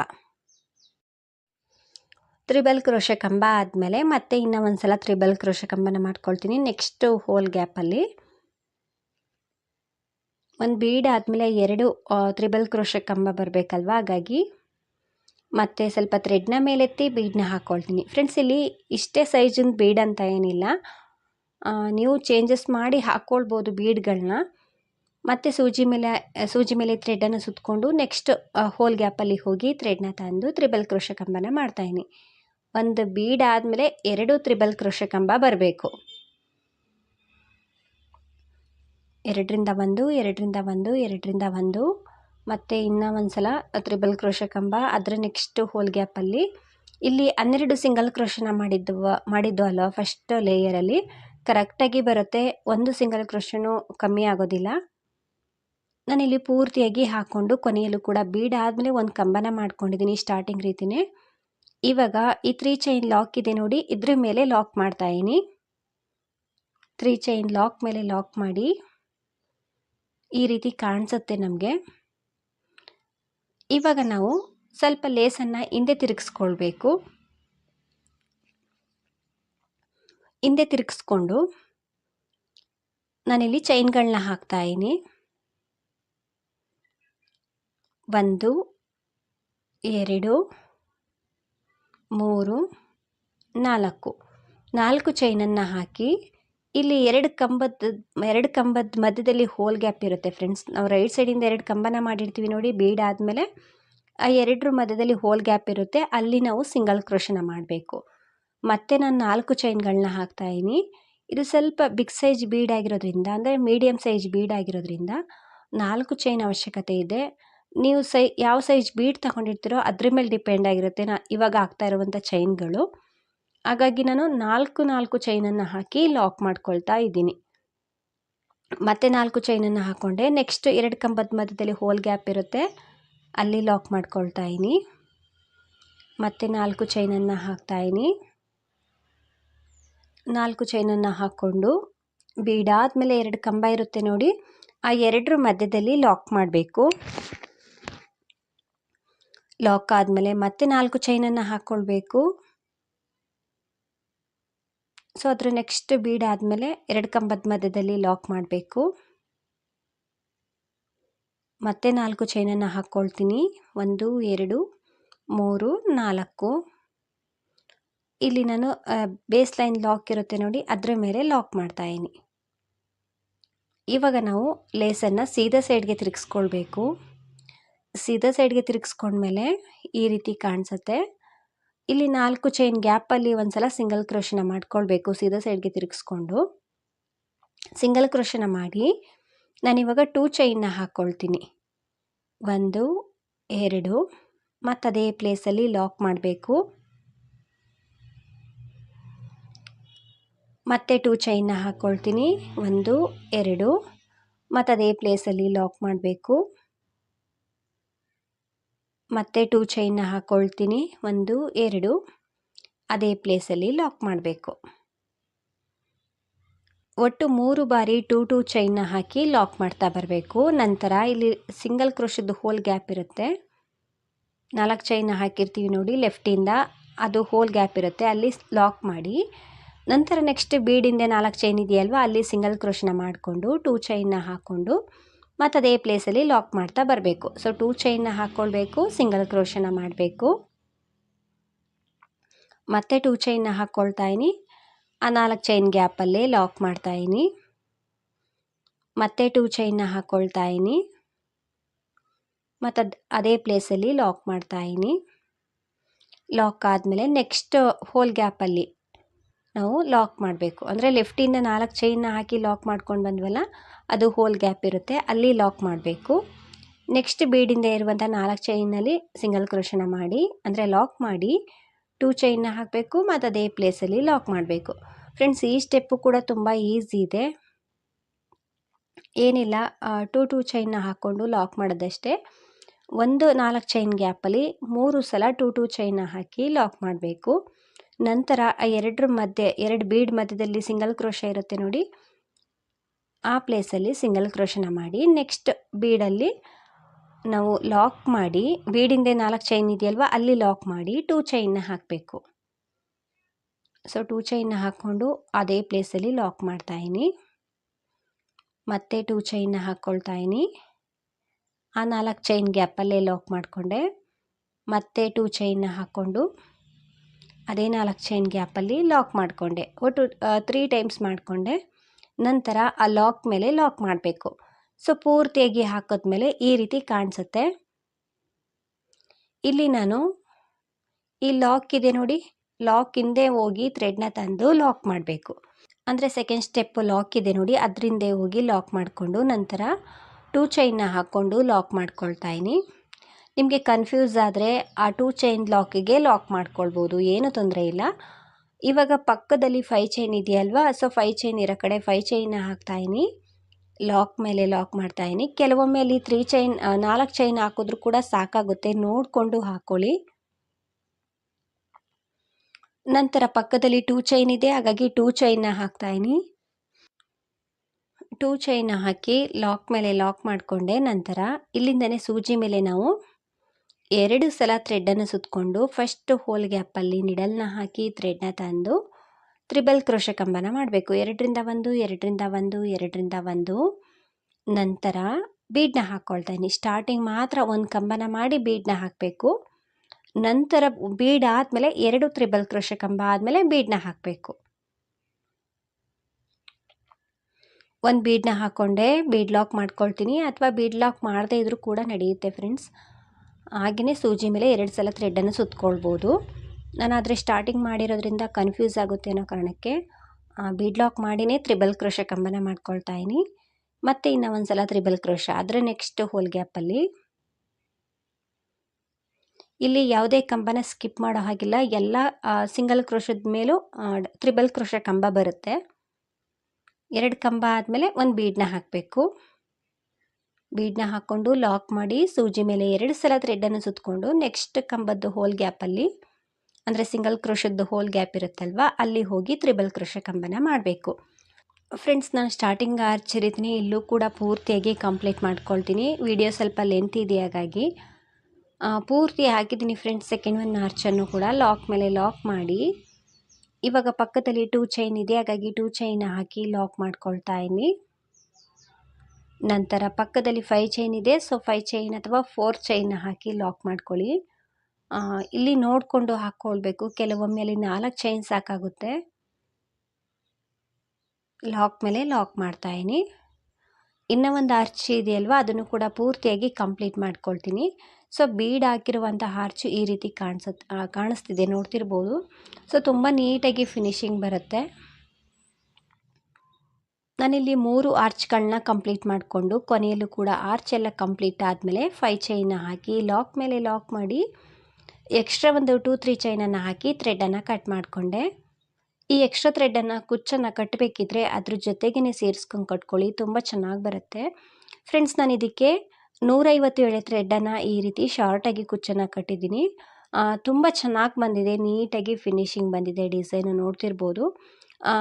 ತ್ರಿಬಲ್ ಕ್ರೋಶ ಕಂಬ ಆದಮೇಲೆ ಮತ್ತೆ ಇನ್ನೂ ಒಂದು ಸಲ ತ್ರಿಬಲ್ ಕ್ರೋಶ ಕಂಬನ ಮಾಡ್ಕೊಳ್ತೀನಿ ನೆಕ್ಸ್ಟು ಹೋಲ್ ಗ್ಯಾಪಲ್ಲಿ ಒಂದು ಬೀಡ್ ಆದಮೇಲೆ ಎರಡು ತ್ರಿಬಲ್ ಕ್ರೋಶ ಕಂಬ ಬರಬೇಕಲ್ವ? ಹಾಗಾಗಿ ಮತ್ತು ಸ್ವಲ್ಪ ಥ್ರೆಡ್ನ ಮೇಲೆತ್ತಿ ಬೀಡನ್ನ ಹಾಕ್ಕೊಳ್ತೀನಿ ಫ್ರೆಂಡ್ಸ್ ಇಲ್ಲಿ ಇಷ್ಟೇ ಸೈಜಿನ ಬೀಡ್ ಅಂತ ಏನಿಲ್ಲ. ನೀವು ಚೇಂಜಸ್ ಮಾಡಿ ಹಾಕ್ಕೊಳ್ಬೋದು ಬೀಡ್ಗಳನ್ನ ಮತ್ತು ಸೂಜಿ ಮೇಲೆ ಸೂಜಿ ಮೇಲೆ ಥ್ರೆಡನ್ನು ಸುತ್ತಕೊಂಡು ನೆಕ್ಸ್ಟ್ ಹೋಲ್ ಗ್ಯಾಪಲ್ಲಿ ಹೋಗಿ ಥ್ರೆಡ್ನ ತಂದು ತ್ರಿಬಲ್ ಕ್ರೋಶ ಕಂಬನ ಮಾಡ್ತಾಯಿನಿ ಒಂದು ಬೀಡ್ ಆದಮೇಲೆ ಎರಡು ತ್ರಿಬಲ್ ಕ್ರೋಶ ಕಂಬ ಬರಬೇಕು. ಎರಡರಿಂದ ಒಂದು ಎರಡರಿಂದ ಒಂದು ಎರಡರಿಂದ ಒಂದು, ಮತ್ತು ಇನ್ನೂ ಒಂದು ಸಲ ತ್ರಿಬಲ್ ಕ್ರೋಶ ಕಂಬ ಅದರ ನೆಕ್ಸ್ಟ್ ಹೋಲ್ ಗ್ಯಾಪಲ್ಲಿ ಇಲ್ಲಿ ಹನ್ನೆರಡು ಸಿಂಗಲ್ ಕ್ರೋಶನ ಮಾಡಿದ್ದು ಮಾಡಿದ್ದು ಅಲ್ವ ಫಸ್ಟ್ ಲೇಯರಲ್ಲಿ ಕರೆಕ್ಟಾಗಿ ಬರುತ್ತೆ, ಒಂದು ಸಿಂಗಲ್ ಕ್ರೋಶನು ಕಮ್ಮಿ ಆಗೋದಿಲ್ಲ. ನಾನಿಲ್ಲಿ ಪೂರ್ತಿಯಾಗಿ ಹಾಕ್ಕೊಂಡು ಕೊನೆಯಲ್ಲೂ ಕೂಡ ಬೀಡ್ ಆದಮೇಲೆ ಒಂದು ಕಂಬನ ಮಾಡ್ಕೊಂಡಿದ್ದೀನಿ ಸ್ಟಾರ್ಟಿಂಗ್ ರೀತಿನೇ. ಇವಾಗ ಈ ತ್ರೀ ಚೈನ್ ಲಾಕ್ ಇದೆ ನೋಡಿ, ಇದ್ರ ಮೇಲೆ ಲಾಕ್ ಮಾಡ್ತಾಯಿನಿ ತ್ರೀ ಚೈನ್ ಲಾಕ್ ಮೇಲೆ ಲಾಕ್ ಮಾಡಿ. ಈ ರೀತಿ ಕಾಣಿಸುತ್ತೆ ನಮಗೆ. ಇವಾಗ ನಾವು ಸ್ವಲ್ಪ ಲೇಸನ್ನು ಹಿಂದೆ ತಿರುಗಿಸ್ಕೊಳ್ಬೇಕು. ಹಿಂದೆ ತಿರುಗಿಸ್ಕೊಂಡು ನಾನಿಲ್ಲಿ ಚೈನ್ಗಳನ್ನ ಹಾಕ್ತಾಯಿನಿ ಒಂದು, ಎರಡು, ಮೂರು, ನಾಲ್ಕು. ನಾಲ್ಕು ಚೈನನ್ನು ಹಾಕಿ ಇಲ್ಲಿ ಎರಡು ಕಂಬದ ಎರಡು ಕಂಬದ ಮಧ್ಯದಲ್ಲಿ ಹೋಲ್ ಗ್ಯಾಪ್ ಇರುತ್ತೆ ಫ್ರೆಂಡ್ಸ್ ನಾವು ರೈಟ್ ಸೈಡಿಂದ ಎರಡು ಕಂಬನ ಮಾಡಿರ್ತೀವಿ ನೋಡಿ ಬೀಡ್ ಆದಮೇಲೆ ಆ ಎರಡರ ಮಧ್ಯದಲ್ಲಿ ಹೋಲ್ ಗ್ಯಾಪ್ ಇರುತ್ತೆ. ಅಲ್ಲಿ ನಾವು ಸಿಂಗಲ್ ಕ್ರೋಶನ ಮಾಡಬೇಕು. ಮತ್ತೆ ನಾನು ನಾಲ್ಕು ಚೈನ್ಗಳನ್ನ ಹಾಕ್ತಾಯಿನಿ ಇದು ಸ್ವಲ್ಪ ಬಿಗ್ ಸೈಜ್ ಬೀಡ್ ಆಗಿರೋದ್ರಿಂದ, ಅಂದರೆ ಮೀಡಿಯಮ್ ಸೈಜ್ ಬೀಡ್ ಆಗಿರೋದ್ರಿಂದ ನಾಲ್ಕು ಚೈನ್ ಅವಶ್ಯಕತೆ ಇದೆ. ನೀವು ಸೈ, ಯಾವ ಸೈಜ್ ಬೀಡ್ ತಗೊಂಡಿರ್ತೀರೋ ಅದ್ರ ಮೇಲೆ ಡಿಪೆಂಡ್ ಆಗಿರುತ್ತೆ. ನಾ ಇವಾಗ ಆಗ್ತಾ ಇರುವಂಥ ಚೈನ್ಗಳು ಹಾಗಾಗಿ ನಾನು ನಾಲ್ಕು ನಾಲ್ಕು ಚೈನನ್ನು ಹಾಕಿ ಲಾಕ್ ಮಾಡ್ಕೊಳ್ತಾ ಇದ್ದೀನಿ. ಮತ್ತೆ ನಾಲ್ಕು ಚೈನನ್ನು ಹಾಕ್ಕೊಂಡೆ ನೆಕ್ಸ್ಟ್ ಎರಡು ಕಂಬದ ಮಧ್ಯದಲ್ಲಿ ಹೋಲ್ ಗ್ಯಾಪ್ ಇರುತ್ತೆ. ಅಲ್ಲಿ ಲಾಕ್ ಮಾಡ್ಕೊಳ್ತಾ ಇದ್ದೀನಿ. ಮತ್ತೆ ನಾಲ್ಕು ಚೈನನ್ನು ಹಾಕ್ತಾಯಿನಿ ನಾಲ್ಕು ಚೈನನ್ನು ಹಾಕ್ಕೊಂಡು ಬೀಡಾದಮೇಲೆ ಎರಡು ಕಂಬ ಇರುತ್ತೆ ನೋಡಿ. ಆ ಎರಡರ ಮಧ್ಯದಲ್ಲಿ ಲಾಕ್ ಮಾಡಬೇಕು. ಲಾಕ್ ಆದಮೇಲೆ ಮತ್ತೆ ನಾಲ್ಕು ಚೈನನ್ನು ಹಾಕ್ಕೊಳ್ಬೇಕು ಸೊ ಅದರ ನೆಕ್ಸ್ಟ್ ಬೀಡ್ ಆದಮೇಲೆ ಎರಡು ಕಂಬದ ಮಧ್ಯದಲ್ಲಿ ಲಾಕ್ ಮಾಡಬೇಕು. ಮತ್ತೆ ನಾಲ್ಕು ಚೈನನ್ನು ಹಾಕ್ಕೊಳ್ತೀನಿ ಒಂದು, ಎರಡು, ಮೂರು, ನಾಲ್ಕು. ಇಲ್ಲಿ ನಾನು ಬೇಸ್ ಲೈನ್ ಲಾಕ್ ಇರುತ್ತೆ ನೋಡಿ, ಅದರ ಮೇಲೆ ಲಾಕ್ ಮಾಡ್ತಾಯಿನಿ ಇವಾಗ ನಾವು ಲೇಸನ್ನು ಸೀದಾ ಸೈಡ್ಗೆ ತಿರುಗಿಸ್ಕೊಳ್ಬೇಕು. ಸೀದಾ ಸೈಡ್ಗೆ ತಿರುಗಿಸ್ಕೊಂಡ್ಮೇಲೆ ಈ ರೀತಿ ಕಾಣಿಸುತ್ತೆ. ಇಲ್ಲಿ ನಾಲ್ಕು ಚೈನ್ ಗ್ಯಾಪಲ್ಲಿ ಒಂದು ಸಲ ಸಿಂಗಲ್ ಕ್ರೋಶನ ಮಾಡ್ಕೊಳ್ಬೇಕು, ಸೀದಾ ಸೈಡ್ಗೆ ತಿರುಗಿಸ್ಕೊಂಡು. ಸಿಂಗಲ್ ಕ್ರೋಶನ ಮಾಡಿ ನಾನಿವಾಗ ಟೂ ಚೈನ್ನ ಹಾಕ್ಕೊಳ್ತೀನಿ ಒಂದು, ಎರಡು, ಮತ್ತು ಅದೇ ಪ್ಲೇಸಲ್ಲಿ ಲಾಕ್ ಮಾಡಬೇಕು. ಮತ್ತೆ ಟೂ ಚೈನ್ನ ಹಾಕ್ಕೊಳ್ತೀನಿ ಒಂದು, ಎರಡು, ಮತ್ತು ಅದೇ ಪ್ಲೇಸಲ್ಲಿ ಲಾಕ್ ಮಾಡಬೇಕು. ಮತ್ತೆ ಟೂ ಚೈನ್ನ ಹಾಕ್ಕೊಳ್ತೀನಿ ಒಂದು, ಎರಡು. ಅದೇ ಪ್ಲೇಸಲ್ಲಿ ಲಾಕ್ ಮಾಡಬೇಕು. ಒಟ್ಟು ಮೂರು ಬಾರಿ ಟೂ ಟೂ ಚೈನ್ನ ಹಾಕಿ ಲಾಕ್ ಮಾಡ್ತಾ ಬರಬೇಕು. ನಂತರ ಇಲ್ಲಿ ಸಿಂಗಲ್ ಕ್ರೋಶದ್ದು ಹೋಲ್ ಗ್ಯಾಪ್ ಇರುತ್ತೆ. ನಾಲ್ಕು ಚೈನ್ನ ಹಾಕಿರ್ತೀವಿ ನೋಡಿ ಲೆಫ್ಟಿಂದ ಅದು ಹೋಲ್ ಗ್ಯಾಪ್ ಇರುತ್ತೆ. ಅಲ್ಲಿ ಲಾಕ್ ಮಾಡಿ. ನಂತರ ನೆಕ್ಸ್ಟ್ ಬೀಡಿಂದ ನಾಲ್ಕು ಚೈನ್ ಇದೆಯಲ್ವ, ಅಲ್ಲಿ ಸಿಂಗಲ್ ಕ್ರೋಶನ ಮಾಡಿಕೊಂಡು ಟೂ ಚೈನ್ನ ಹಾಕ್ಕೊಂಡು ಮತ್ತು ಅದೇ ಪ್ಲೇಸಲ್ಲಿ ಲಾಕ್ ಮಾಡ್ತಾ ಬರಬೇಕು. ಸೊ ಟೂ ಚೈನ್ನ ಹಾಕ್ಕೊಳ್ಬೇಕು ಸಿಂಗಲ್ ಕ್ರೋಷನ ಮಾಡಬೇಕು. ಮತ್ತೆ ಟೂ ಚೈನ್ನ ಹಾಕ್ಕೊಳ್ತಾ ಇನಿ. ಆ ನಾಲ್ಕು ಚೈನ್ ಗ್ಯಾಪಲ್ಲೇ ಲಾಕ್ ಮಾಡ್ತಾ ಇನಿ. ಮತ್ತೆ ಟೂ ಚೈನ್ನ ಹಾಕ್ಕೊಳ್ತಾ ಇನಿ. ಮತ್ತು ಅದು, ಅದೇ ಪ್ಲೇಸಲ್ಲಿ ಲಾಕ್ ಮಾಡ್ತಾ ಇನಿ. ಲಾಕ್ ಆದಮೇಲೆ ನೆಕ್ಸ್ಟ್ ಹೋಲ್ ಗ್ಯಾಪಲ್ಲಿ ನಾವು ಲಾಕ್ ಮಾಡಬೇಕು. ಅಂದರೆ ಲೆಫ್ಟಿಂದ ನಾಲ್ಕು ಚೈನ್ನ ಹಾಕಿ ಲಾಕ್ ಮಾಡ್ಕೊಂಡು ಬಂದ್ವಲ್ಲ, ಅದು ಹೋಲ್ ಗ್ಯಾಪ್ ಇರುತ್ತೆ. ಅಲ್ಲಿ ಲಾಕ್ ಮಾಡಬೇಕು. ನೆಕ್ಸ್ಟ್ ಬೀಡಿಂದ ಇರುವಂಥ ನಾಲ್ಕು ಚೈನಲ್ಲಿ ಸಿಂಗಲ್ ಕ್ರೋಶನ ಮಾಡಿ, ಅಂದರೆ ಲಾಕ್ ಮಾಡಿ ಟೂ ಚೈನ್ನ ಹಾಕಬೇಕು ಮತ್ತು ಅದೇ ಪ್ಲೇಸಲ್ಲಿ ಲಾಕ್ ಮಾಡಬೇಕು. ಫ್ರೆಂಡ್ಸ್ ಈ ಸ್ಟೆಪ್ಪು ಕೂಡ ತುಂಬ ಈಸಿ ಇದೆ. ಏನಿಲ್ಲ ಟೂ ಟೂ ಚೈನ್ನ ಹಾಕ್ಕೊಂಡು ಲಾಕ್ ಮಾಡೋದಷ್ಟೇ. ಒಂದು ನಾಲ್ಕು ಚೈನ್ ಗ್ಯಾಪಲ್ಲಿ ಮೂರು ಸಲ ಟೂ ಟೂ ಚೈನ್ನ ಹಾಕಿ ಲಾಕ್ ಮಾಡಬೇಕು. ನಂತರ ಆ ಎರಡರ ಮಧ್ಯೆ, ಎರಡು ಬೀಡ್ ಮಧ್ಯದಲ್ಲಿ ಸಿಂಗಲ್ ಕ್ರೋಶ ಇರುತ್ತೆ ನೋಡಿ. ಆ ಪ್ಲೇಸಲ್ಲಿ ಸಿಂಗಲ್ ಕ್ರೋಶನ ಮಾಡಿ ನೆಕ್ಸ್ಟ್ ಬೀಡಲ್ಲಿ ನಾವು ಲಾಕ್ ಮಾಡಿ ಬೀಡಿಂದೆ ನಾಲ್ಕು ಚೈನ್ ಇದೆಯಲ್ವ, ಅಲ್ಲಿ ಲಾಕ್ ಮಾಡಿ ಟೂ ಚೈನ್ನ ಹಾಕಬೇಕು. ಸೊ ಟೂ ಚೈನ್ನ ಹಾಕ್ಕೊಂಡು ಅದೇ ಪ್ಲೇಸಲ್ಲಿ ಲಾಕ್ ಮಾಡ್ತಾಯಿನಿ ಮತ್ತೆ ಟೂ ಚೈನ್ನ ಹಾಕ್ಕೊಳ್ತಾ ಇನಿ. ಆ ನಾಲ್ಕು ಚೈನ್ ಗ್ಯಾಪಲ್ಲೇ ಲಾಕ್ ಮಾಡಿಕೊಂಡೆ. ಮತ್ತೆ ಟೂ ಚೈನ್ನ ಹಾಕ್ಕೊಂಡು ಅದೇ ನಾಲ್ಕು ಚೈನ್ ಗ್ಯಾಪಲ್ಲಿ ಲಾಕ್ ಮಾಡಿಕೊಂಡೆ. ಒಟ್ಟು ತ್ರೀ ಟೈಮ್ಸ್ ಮಾಡಿಕೊಂಡೆ. ನಂತರ ಆ ಲಾಕ್ ಮೇಲೆ ಲಾಕ್ ಮಾಡಬೇಕು. ಸೊ ಪೂರ್ತಿಯಾಗಿ ಹಾಕಿದ್ಮೇಲೆ ಈ ರೀತಿ ಕಾಣಿಸುತ್ತೆ. ಇಲ್ಲಿ ನಾನು ಈ ಲಾಕ್ ಇದೆ ನೋಡಿ. ಲಾಕ್ ಹಿಂದೆ ಹೋಗಿ ಥ್ರೆಡ್ನ ತಂದು ಲಾಕ್ ಮಾಡಬೇಕು. ಅಂದರೆ ಸೆಕೆಂಡ್ ಸ್ಟೆಪ್ ಲಾಕ್ ಇದೆ ನೋಡಿ. ಅದರಿಂದೇ ಹೋಗಿ ಲಾಕ್ ಮಾಡಿಕೊಂಡು ನಂತರ ಟೂ ಚೈನ್ನ ಹಾಕ್ಕೊಂಡು ಲಾಕ್ ಮಾಡ್ಕೊಳ್ತಾ ಇನಿ ನಿಮಗೆ ಕನ್ಫ್ಯೂಸ್ ಆದರೆ ಆ ಟೂ ಚೈನ್ ಲಾಕಿಗೆ ಲಾಕ್ ಮಾಡ್ಕೊಳ್ಬೋದು, ಏನೂ ತೊಂದರೆ ಇಲ್ಲ. ಇವಾಗ ಪಕ್ಕದಲ್ಲಿ ಫೈ ಚೈನ್ ಇದೆಯಲ್ವಾ ಸೊ ಫೈ ಚೈನ್ ಇರೋ ಕಡೆ ಫೈ ಚೈನ್ನ ಹಾಕ್ತಾಯಿನಿ ಲಾಕ್ ಮೇಲೆ ಲಾಕ್ ಮಾಡ್ತಾಯಿನಿ ಕೆಲವೊಮ್ಮೆ ಅಲ್ಲಿ ತ್ರೀ ಚೈನ್ ನಾಲ್ಕು ಚೈನ್ ಹಾಕಿದ್ರೂ ಕೂಡ ಸಾಕಾಗುತ್ತೆ, ನೋಡಿಕೊಂಡು ಹಾಕ್ಕೊಳ್ಳಿ ನಂತರ ಪಕ್ಕದಲ್ಲಿ ಟೂ ಚೈನ್ ಇದೆ, ಹಾಗಾಗಿ ಟೂ ಚೈನ್ನ ಹಾಕ್ತಾಯಿನಿ ಟೂ ಚೈನ್ನ ಹಾಕಿ ಲಾಕ್ ಮೇಲೆ ಲಾಕ್ ಮಾಡಿಕೊಂಡೆ, ನಂತರ ಇಲ್ಲಿಂದನೇ ಸೂಜಿ ಮೇಲೆ ನಾವು ಎರಡು ಸಲ ಥ್ರೆಡ್ಡನ್ನು ಸುತ್ತಕೊಂಡು ಫಸ್ಟ್ ಹೋಲ್ ಗ್ಯಾಪಲ್ಲಿ ನಿಡಲ್ನ ಹಾಕಿ ಥ್ರೆಡ್ನ ತಂದು ತ್ರಿಬಲ್ ಕ್ರೋಶ ಕಂಬನ ಮಾಡಬೇಕು. ಎರಡರಿಂದ ಒಂದು ಎರಡರಿಂದ ಒಂದು ಎರಡರಿಂದ ಒಂದು. ನಂತರ ಬೀಡ್ನ ಹಾಕ್ಕೊಳ್ತೀನಿ ಸ್ಟಾರ್ಟಿಂಗ್ ಮಾತ್ರ ಒಂದು ಕಂಬನ ಮಾಡಿ ಬೀಡ್ನ ಹಾಕಬೇಕು. ನಂತರ ಬೀಡ್ ಆದಮೇಲೆ ಎರಡು ತ್ರಿಬಲ್ ಕ್ರೋಶ ಕಂಬ ಆದಮೇಲೆ ಬೀಡನ್ನ ಹಾಕಬೇಕು. ಒಂದು ಬೀಡನ್ನ ಹಾಕ್ಕೊಂಡೆ ಬೀಡ್ ಲಾಕ್ ಮಾಡ್ಕೊಳ್ತೀನಿ. ಅಥವಾ ಬೀಡ್ ಲಾಕ್ ಮಾಡದೇ ಇದ್ರೂ ಕೂಡ ನಡೆಯುತ್ತೆ ಫ್ರೆಂಡ್ಸ್ ಹಾಗೆಯೇ ಸೂಜಿ ಮೇಲೆ ಎರಡು ಸಲ ಥ್ರೆಡ್ಡನ್ನು ಸುತ್ಕೊಳ್ಬೋದು. ನಾನು ಆದರೆ ಸ್ಟಾರ್ಟಿಂಗ್ ಮಾಡಿರೋದ್ರಿಂದ ಕನ್ಫ್ಯೂಸ್ ಆಗುತ್ತೆ ಅನ್ನೋ ಕಾರಣಕ್ಕೆ ಬೀಡ್ ಲಾಕ್ ಮಾಡಿನೇ ತ್ರಿಬಲ್ ಕ್ರೋಶ ಕಂಬನ ಮಾಡ್ಕೊಳ್ತಾ ಇದ್ದೀನಿ. ಮತ್ತು ಇನ್ನು ಒಂದು ಸಲ ತ್ರಿಬಲ್ ಕ್ರೋಶ ಆದರೆ ನೆಕ್ಸ್ಟ್ ಹೋಲ್ ಗ್ಯಾಪಲ್ಲಿ ಇಲ್ಲಿ ಯಾವುದೇ ಕಂಬನ ಸ್ಕಿಪ್ ಮಾಡೋ ಹಾಗಿಲ್ಲ. ಎಲ್ಲ ಸಿಂಗಲ್ ಕ್ರೋಶದ ಮೇಲೂ ತ್ರಿಬಲ್ ಕ್ರೋಶ ಕಂಬ ಬರುತ್ತೆ. ಎರಡು ಕಂಬ ಆದಮೇಲೆ ಒಂದು ಬೀಡನ್ನ ಹಾಕಬೇಕು. ಬೀಡನ್ನ ಹಾಕ್ಕೊಂಡು ಲಾಕ್ ಮಾಡಿ ಸೂಜಿ ಮೇಲೆ ಎರಡು ಸಲ ಥ್ರೆಡ್ಡನ್ನು ಸುತ್ತಕೊಂಡು ನೆಕ್ಸ್ಟ್ ಕಂಬದ್ದು ಹೋಲ್ ಗ್ಯಾಪಲ್ಲಿ ಅಂದರೆ ಸಿಂಗಲ್ ಕ್ರೋಶದ್ದು ಹೋಲ್ ಗ್ಯಾಪ್ ಇರುತ್ತಲ್ವ, ಅಲ್ಲಿ ಹೋಗಿ ತ್ರಿಬಲ್ ಕ್ರೋಶ ಕಂಬನ ಮಾಡಬೇಕು. ಫ್ರೆಂಡ್ಸ್ ನಾನು ಸ್ಟಾರ್ಟಿಂಗ್ ಆರ್ಚ್ ಇಲ್ಲೂ ಕೂಡ ಪೂರ್ತಿಯಾಗಿ ಕಂಪ್ಲೀಟ್ ಮಾಡ್ಕೊಳ್ತೀನಿ. ವಿಡಿಯೋ ಸ್ವಲ್ಪ ಲೆಂತ್ ಇದೆ ಹಾಗಾಗಿ. ಪೂರ್ತಿ ಹಾಕಿದ್ದೀನಿ ಫ್ರೆಂಡ್ಸ್ ಸೆಕೆಂಡ್ ಒನ್ ಆರ್ಚನ್ನು ಕೂಡ ಲಾಕ್ ಮೇಲೆ ಲಾಕ್ ಮಾಡಿ. ಇವಾಗ ಪಕ್ಕದಲ್ಲಿ ಟೂ ಚೈನ್ ಇದೆ, ಹಾಗಾಗಿ ಟೂ ಚೈನ್ ಹಾಕಿ ಲಾಕ್ ಮಾಡ್ಕೊಳ್ತಾ ಇದ್ದೀನಿ. ನಂತರ ಪಕ್ಕದಲ್ಲಿ ಫೈವ್ ಚೈನ್ ಇದೆ. ಸೊ ಫೈವ್ ಚೈನ್ ಅಥವಾ ಫೋರ್ ಚೈನ್ ಹಾಕಿ ಲಾಕ್ ಮಾಡ್ಕೊಳ್ಳಿ. ಇಲ್ಲಿ ನೋಡಿಕೊಂಡು ಹಾಕ್ಕೊಳ್ಬೇಕು. ಕೆಲವೊಮ್ಮೆ ಅಲ್ಲಿ ನಾಲ್ಕು ಚೈನ್ ಸಾಕಾಗುತ್ತೆ. ಲಾಕ್ ಮೇಲೆ ಲಾಕ್ ಮಾಡ್ತಾಯಿನಿ ಇನ್ನೂ ಒಂದು ಆರ್ಚ್ ಇದೆಯಲ್ವಾ? ಅದನ್ನು ಕೂಡ ಪೂರ್ತಿಯಾಗಿ ಕಂಪ್ಲೀಟ್ ಮಾಡ್ಕೊಳ್ತೀನಿ. ಸೊ ಬೀಡ್ ಹಾಕಿರುವಂಥ ಆರ್ಚು ಈ ರೀತಿ ಕಾಣಿಸುತ್ತೆ ಕಾಣಿಸ್ತಿದೆ. ನೋಡ್ತಿರ್ಬೋದು. ಸೊ ತುಂಬ ನೀಟಾಗಿ ಫಿನಿಶಿಂಗ್ ಬರುತ್ತೆ. ನಾನಿಲ್ಲಿ ಮೂರು ಆರ್ಚ್ಗಳನ್ನ ಕಂಪ್ಲೀಟ್ ಮಾಡಿಕೊಂಡು ಕೊನೆಯಲ್ಲೂ ಕೂಡ ಆರ್ಚ್ ಎಲ್ಲ ಕಂಪ್ಲೀಟ್ ಆದಮೇಲೆ ಫೈ ಚೈನ ಹಾಕಿ ಲಾಕ್ ಮೇಲೆ ಲಾಕ್ ಮಾಡಿ ಎಕ್ಸ್ಟ್ರಾ ಒಂದು ಟೂ ತ್ರೀ ಚೈನನ್ನು ಹಾಕಿ ಥ್ರೆಡನ್ನು ಕಟ್ ಮಾಡಿಕೊಂಡೆ. ಈ ಎಕ್ಸ್ಟ್ರಾ ಥ್ರೆಡನ್ನು ಕುಚ್ಚನ್ನು ಕಟ್ಟಬೇಕಿದ್ರೆ ಅದ್ರ ಜೊತೆಗೇ ಸೇರಿಸ್ಕೊಂಡು ಕಟ್ಕೊಳ್ಳಿ, ತುಂಬ ಚೆನ್ನಾಗಿ ಬರುತ್ತೆ. ಫ್ರೆಂಡ್ಸ್, ನಾನು ಇದಕ್ಕೆ ನೂರೈವತ್ತು ಎಳೆ ಥ್ರೆಡನ್ನು ಈ ರೀತಿ ಶಾರ್ಟಾಗಿ ಕುಚ್ಚನ್ನು ಕಟ್ಟಿದ್ದೀನಿ. ತುಂಬ ಚೆನ್ನಾಗಿ ಬಂದಿದೆ, ನೀಟಾಗಿ ಫಿನಿಶಿಂಗ್ ಬಂದಿದೆ ಡಿಸೈನು, ನೋಡ್ತಿರ್ಬೋದು.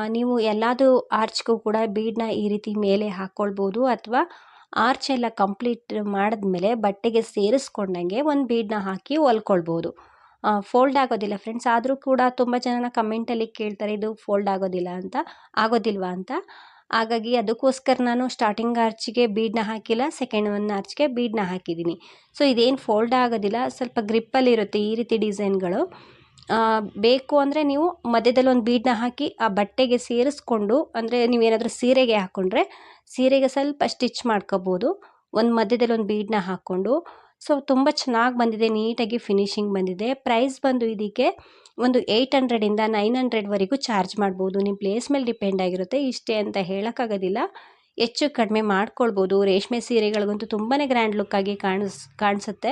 ನೀವು ಎಲ್ಲಾದರೂ ಆರ್ಚ್ಗೂ ಕೂಡ ಬೀಡನ್ನ ಈ ರೀತಿ ಮೇಲೆ ಹಾಕ್ಕೊಳ್ಬೋದು ಅಥವಾ ಆರ್ಚ್ ಎಲ್ಲ ಕಂಪ್ಲೀಟ್ ಮಾಡಿದ್ಮೇಲೆ ಬಟ್ಟೆಗೆ ಸೇರಿಸ್ಕೊಂಡಂಗೆ ಒಂದು ಬೀಡನ್ನ ಹಾಕಿ ಹೊಲ್ಕೊಳ್ಬೋದು. ಫೋಲ್ಡ್ ಆಗೋದಿಲ್ಲ ಫ್ರೆಂಡ್ಸ್. ಆದರೂ ಕೂಡ ತುಂಬ ಜನನ ಕಮೆಂಟಲ್ಲಿ ಕೇಳ್ತಾರೆ, ಇದು ಫೋಲ್ಡ್ ಆಗೋದಿಲ್ಲ ಅಂತ, ಆಗೋದಿಲ್ವಾ ಅಂತ? ಹಾಗಾಗಿ ಅದಕ್ಕೋಸ್ಕರ ನಾನು ಸ್ಟಾರ್ಟಿಂಗ್ ಆರ್ಚಿಗೆ ಬೀಡನ್ನ ಹಾಕಿಲ್ಲ, ಸೆಕೆಂಡ್ ಒನ್ ಆರ್ಚ್ಗೆ ಬೀಡನ್ನ ಹಾಕಿದ್ದೀನಿ. ಸೊ, ಇದೇನು ಫೋಲ್ಡ್ ಆಗೋದಿಲ್ಲ. ಸ್ವಲ್ಪ ಗ್ರಿಪ್ಪಲ್ಲಿರುತ್ತೆ ಈ ರೀತಿ ಡಿಸೈನ್ಗಳು. ಬೇಕು ಅಂದರೆ ನೀವು ಮಧ್ಯದಲ್ಲಿ ಒಂದು ಬೀಡನ್ನ ಹಾಕಿ ಆ ಬಟ್ಟೆಗೆ ಸೇರಿಸ್ಕೊಂಡು, ಅಂದರೆ ನೀವೇನಾದರೂ ಸೀರೆಗೆ ಹಾಕ್ಕೊಂಡ್ರೆ ಸೀರೆಗೆ ಸ್ವಲ್ಪ ಸ್ಟಿಚ್ ಮಾಡ್ಕೋಬೋದು. ಒಂದು ಮಧ್ಯದಲ್ಲಿ ಒಂದು ಬೀಡನ್ನ ಹಾಕ್ಕೊಂಡು. ಸೊ, ತುಂಬ ಚೆನ್ನಾಗಿ ಬಂದಿದೆ, ನೀಟಾಗಿ ಫಿನಿಶಿಂಗ್ ಬಂದಿದೆ. ಪ್ರೈಸ್ ಬಂದು ಇದಕ್ಕೆ ಒಂದು ಏಯ್ಟ್ ಹಂಡ್ರೆಡಿಂದ ನೈನ್ ಹಂಡ್ರೆಡ್ವರೆಗೂ ಚಾರ್ಜ್ ಮಾಡ್ಬೋದು. ನಿಮ್ಮ ಪ್ಲೇಸ್ ಮೇಲೆ ಡಿಪೆಂಡ್ ಆಗಿರುತ್ತೆ. ಇಷ್ಟೇ ಅಂತ ಹೇಳೋಕ್ಕಾಗೋದಿಲ್ಲ. ಹೆಚ್ಚು ಕಡಿಮೆ ಮಾಡ್ಕೊಳ್ಬೋದು. ರೇಷ್ಮೆ ಸೀರೆಗಳಿಗಂತೂ ತುಂಬಾ ಗ್ರ್ಯಾಂಡ್ ಲುಕ್ಕಾಗಿ ಕಾಣಿಸ್, ಕಾಣಿಸುತ್ತೆ.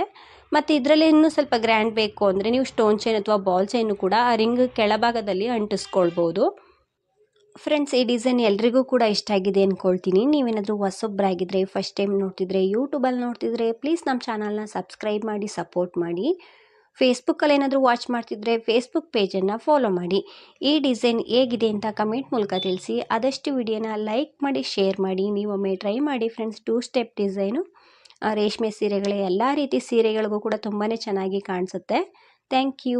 ಮತ್ತು ಇದರಲ್ಲಿ ಇನ್ನೂ ಸ್ವಲ್ಪ ಗ್ರ್ಯಾಂಡ್ ಬೇಕು ಅಂದರೆ ನೀವು ಸ್ಟೋನ್ ಚೈನ್ ಅಥವಾ ಬಾಲ್ ಚೈನು ಕೂಡ ಆ ರಿಂಗ್ ಕೆಳಭಾಗದಲ್ಲಿ ಅಂಟಿಸ್ಕೊಳ್ಬೋದು. ಫ್ರೆಂಡ್ಸ್ ಈ ಡಿಸೈನ್ ಎಲ್ರಿಗೂ ಕೂಡ ಇಷ್ಟ ಆಗಿದೆ ಅಂದ್ಕೊಳ್ತೀನಿ ನೀವೇನಾದರೂ ಹೊಸೊಬ್ಬರಾಗಿದ್ದರೆ ಫಸ್ಟ್ ಟೈಮ್ ನೋಡ್ತಿದ್ರೆ ಯೂಟ್ಯೂಬಲ್ಲಿ ನೋಡ್ತಿದ್ರೆ ಪ್ಲೀಸ್ ನಮ್ಮ ಚಾನಲ್ನ ಸಬ್ಸ್ಕ್ರೈಬ್ ಮಾಡಿ ಸಪೋರ್ಟ್ ಮಾಡಿ. ಫೇಸ್ಬುಕ್ಕಲ್ಲಿ ಏನಾದರೂ ವಾಚ್ ಮಾಡ್ತಿದ್ರೆ ಫೇಸ್ಬುಕ್ ಪೇಜನ್ನು ಫಾಲೋ ಮಾಡಿ. ಈ ಡಿಸೈನ್ ಹೇಗಿದೆ ಅಂತ ಕಮೆಂಟ್ ಮೂಲಕ ತಿಳಿಸಿ. ಆದಷ್ಟು ವಿಡಿಯೋನ ಲೈಕ್ ಮಾಡಿ ಶೇರ್ ಮಾಡಿ. ನೀವೊಮ್ಮೆ ಟ್ರೈ ಮಾಡಿ ಫ್ರೆಂಡ್ಸ್ ಟೂ ಸ್ಟೆಪ್ ಡಿಸೈನು ರೇಷ್ಮೆ ಸೀರೆಗಳೇ ಎಲ್ಲ ರೀತಿ ಸೀರೆಗಳಿಗೂ ಕೂಡ ತುಂಬಾ ಚೆನ್ನಾಗಿ ಕಾಣಿಸುತ್ತೆ. Thank you